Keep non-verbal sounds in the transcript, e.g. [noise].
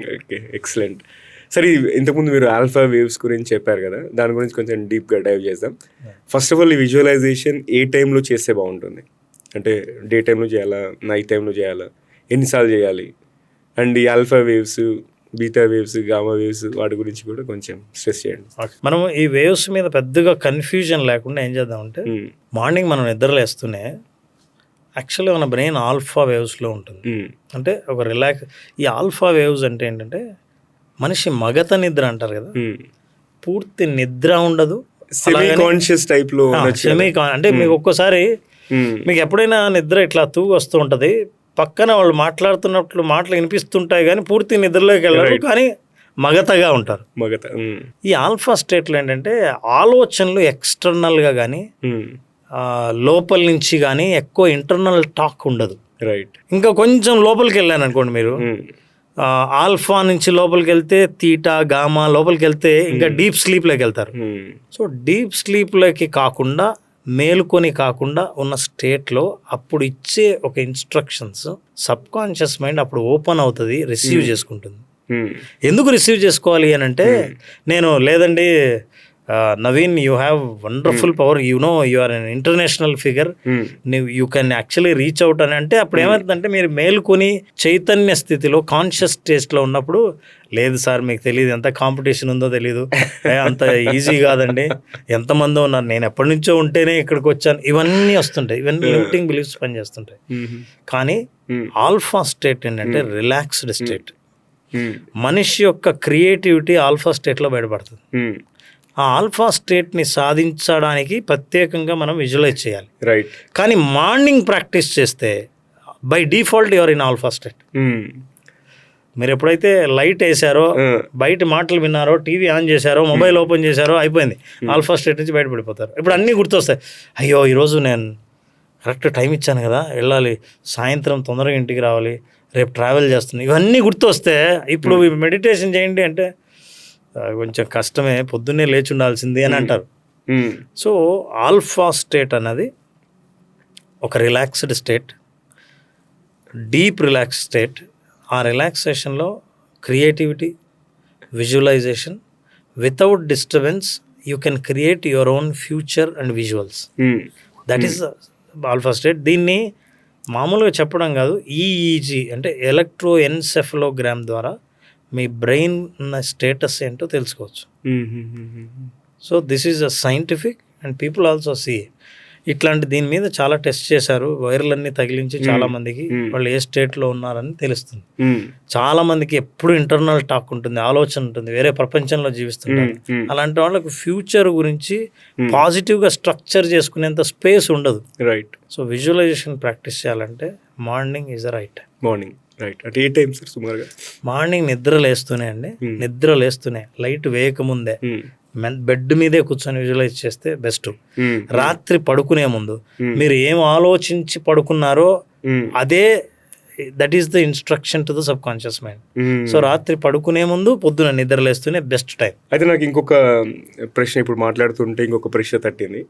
Okay excellent. సరే ఇంతకుముందు మీరు ఆల్ఫా వేవ్స్ గురించి చెప్పారు కదా దాని గురించి కొంచెం డీప్గా డైవ్ చేద్దాం. ఫస్ట్ ఆఫ్ ఆల్ ఈ విజువలైజేషన్ ఏ టైంలో చేస్తే బాగుంటుంది? అంటే డే టైంలో చేయాలా నైట్ టైంలో చేయాలా ఎన్నిసార్లు చేయాలి? అండ్ ఈ alpha waves beta waves gamma waves వాటి గురించి కూడా కొంచెం స్ట్రెస్ చేయండి. మనం ఈ వేవ్స్ మీద పెద్దగా కన్ఫ్యూజన్ లేకుండా ఏం చేద్దామంటే మ్మ్. మార్నింగ్ మనం నిద్రలేస్తూనే యాక్చువల్లీ మన బ్రెయిన్ ఆల్ఫా వేవ్స్లో ఉంటుంది. అంటే ఒక రిలాక్స్ ఈ ఆల్ఫా వేవ్స్ అంటే ఏంటంటే మనిషి మగత నిద్ర అంటారు కదా. పూర్తి నిద్ర ఉండదు. సెమీ కాన్షియస్ టైప్లో సెమీ అంటే మీకు ఒక్కోసారి మీకు ఎప్పుడైనా నిద్ర ఇట్లా తూగు వస్తూ ఉంటుంది. పక్కన వాళ్ళు మాట్లాడుతున్నట్లు మాటలు వినిపిస్తుంటాయి కానీ పూర్తి నిద్రలోకి వెళ్ళరు కానీ మగతగా ఉంటారు. మగత. ఈ ఆల్ఫా స్టేట్లో ఏంటంటే ఆలోచనలు ఎక్స్టర్నల్గా కానీ. లోపల నుంచి కానీ ఎక్కువ ఇంటర్నల్ టాక్ ఉండదు. రైట్ ఇంకా కొంచెం లోపలికి వెళ్ళాను అనుకోండి మీరు. ఆ, ఆల్ఫా నుంచి లోపలికి వెళ్తే తీటా గామా లోపలికి వెళ్తే ఇంకా డీప్ స్లీప్లోకి వెళ్తారు. సో డీప్ స్లీప్లోకి కాకుండా మేలుకొని కాకుండా ఉన్న స్టేట్లో అప్పుడు ఇచ్చే ఒక ఇన్స్ట్రక్షన్స్ సబ్ కాన్షియస్ మైండ్ అప్పుడు ఓపెన్ అవుతుంది రిసీవ్ చేసుకుంటుంది. మ్మ్. ఎందుకు రిసీవ్ చేసుకోవాలి అని అంటే నేను లేదండి Naveen you have wonderful power you know you are an international figure you can actually reach out అని అంటే అప్పుడు ఏమవుతుందంటే మీరు మేలుకొని చైతన్య స్థితిలో కాన్షియస్ స్టేజ్లో ఉన్నప్పుడు లేదు సార్ మీకు తెలియదు ఎంత కాంపిటీషన్ ఉందో తెలియదు [laughs] ఏ, అంత ఈజీ కాదండి. ఎంతమంది ఉన్నారు. నేను ఎప్పటి నుంచో ఉంటేనే ఇక్కడికి వచ్చాను. ఇవన్నీ వస్తుంటాయి. ఇవన్నీ లిమిటింగ్ బిలీఫ్స్ పనిచేస్తుంటాయి. మ్మ్. కానీ. ఆల్ఫా స్టేట్ ఏంటంటే రిలాక్స్డ్ స్టేట్. మనిషి యొక్క క్రియేటివిటీ ఆల్ఫా స్టేట్లో బయటపడుతుంది. ఆ ఆల్ఫా స్టేట్ని సాధించడానికి ప్రత్యేకంగా మనం విజువలైజ్ చేయాలి. రైట్ కానీ మార్నింగ్ ప్రాక్టీస్ చేస్తే by default your in alpha state. మ్మ్. మీరు ఎప్పుడైతే లైట్ వేసారో మ్మ్. బయట మాటలు విన్నారో టీవీ ఆన్ చేశారో మొబైల్ ఓపెన్ చేశారో అయిపోయింది. ఆల్ఫా స్టేట్ నుంచి బయటపడిపోతారు ఇప్పుడు అన్నీ గుర్తొస్తాయి. అయ్యో ఈరోజు నేను కరెక్ట్ టైం ఇచ్చాను కదా వెళ్ళాలి సాయంత్రం తొందరగా ఇంటికి రావాలి రేపు ట్రావెల్ చేస్తున్నాను ఇవన్నీ గుర్తొస్తే ఇప్పుడు మెడిటేషన్ చేయండి అంటే "ఆ, కొంచెం కష్టమే పొద్దున్నే లేచి ఉండాల్సింది అని అంటారు. సో ఆల్ఫా స్టేట్ అన్నది ఒక relaxed state deep relax state. ఆ రిలాక్సేషన్లో creativity visualisation. Without disturbance you can create your own future and visuals. That is alpha state. దీన్ని మామూలుగా చెప్పడం కాదు ఈఈజీ అంటే ఎలక్ట్రో ఎన్సెఫలోగ్రామ్ ద్వారా మీ బ్రెయిన్ ఉన్న స్టేటస్ ఏంటో తెలుసుకోవచ్చు. So this is a scientific and people also see ఇట్లాంటి దీని మీద చాలా టెస్ట్ చేశారు. వైర్లన్నీ తగిలించి చాలా మందికి. వాళ్ళు ఏ స్టేట్లో ఉన్నారని తెలుస్తుంది. చాలా మందికి ఎప్పుడు ఇంటర్నల్ టాక్ ఉంటుంది ఆలోచన ఉంటుంది వేరే ప్రపంచంలో జీవిస్తుంటారు. అలాంటి వాళ్ళకి ఫ్యూచర్ గురించి పాజిటివ్గా స్ట్రక్చర్ చేసుకునేంత స్పేస్ ఉండదు. రైట్ సో విజువలైజేషన్ ప్రాక్టీస్ చేయాలంటే morning is right morning right అంటే ఏ టైం సార్ సుమారుగా. మార్నింగ్ నిద్ర లేస్తూనే అండి. Hmm. నిద్ర లేస్తూనే. లైట్ వేయకముందే. బెడ్ మీదే కూర్చొని విజువలైజ్ చేస్తే బెస్ట్ మ్మ్. రాత్రి పడుకునే ముందు. Hmm. మీరు ఏం ఆలోచించి పడుకున్నారో. అదే that is the instruction to the sub conscious mind. So రాత్రి పడుకునే ముందు పొద్దున నిద్రలేస్తూనే బెస్ట్ టైం అయితే నాకు ఇంకొక ప్రశ్న ఇప్పుడు మాట్లాడుతుంటే ఇంకొక ప్రశ్న తట్టింది.